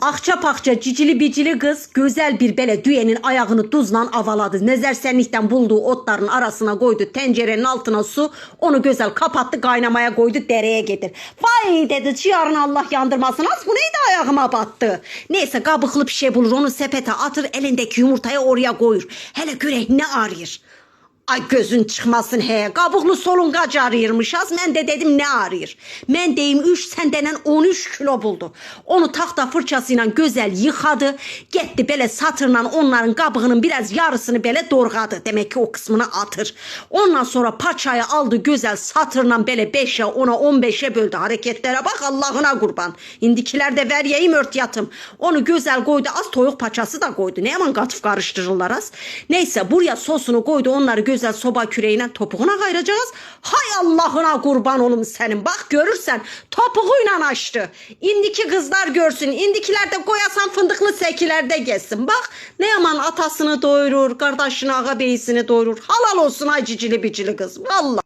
Akça pakça cicili bicili kız güzel bir bele düğenin ayağını tuzla avaladı. Nezersenlikten bulduğu otların arasına koydu. Tencerenin altına su onu güzel kapattı kaynamaya koydu dereye getir. Vay dedi yarın Allah yandırmasın. Az bu neydi ayağıma battı. Neyse kabıklı bir şey bulur onu sepete atır elindeki yumurtayı oraya koyur. Hele göre ne arıyor. Ay gözün çıkmasın he. Kabuklu solungac arıyırmış az. Ben de dedim ne arıyor. Ben deyim 3 sen denen 13 kilo buldu. Onu tahta fırçasıyla güzel yıkadı. Gitti böyle satırla onların kabığının biraz yarısını böyle dorgadı. Demek ki o kısmını atır. Ondan sonra paçayı aldı güzel satırla böyle 5'e 10'a 15'e böldü. Hareketlere bak Allah'ına kurban. İndikiler de ver yiyeyim ört yatım. Onu güzel koydu. Az toyuk paçası da koydu. Ne yaman katıf karıştırırlar az. Neyse buraya sosunu koydu. Onları güzel soba küreğine topuğuna kayıracağız. Hay Allah'ına kurban olum senin. Bak görürsen topuğuyla açtı. İndiki kızlar görsün. İndikiler de koyasan fındıklı sekilerde gezsin. Bak ne yaman atasını doyurur. Kardeşini ağabeyisini doyurur. Halal olsun ay cicili bicili kız. Vallahi.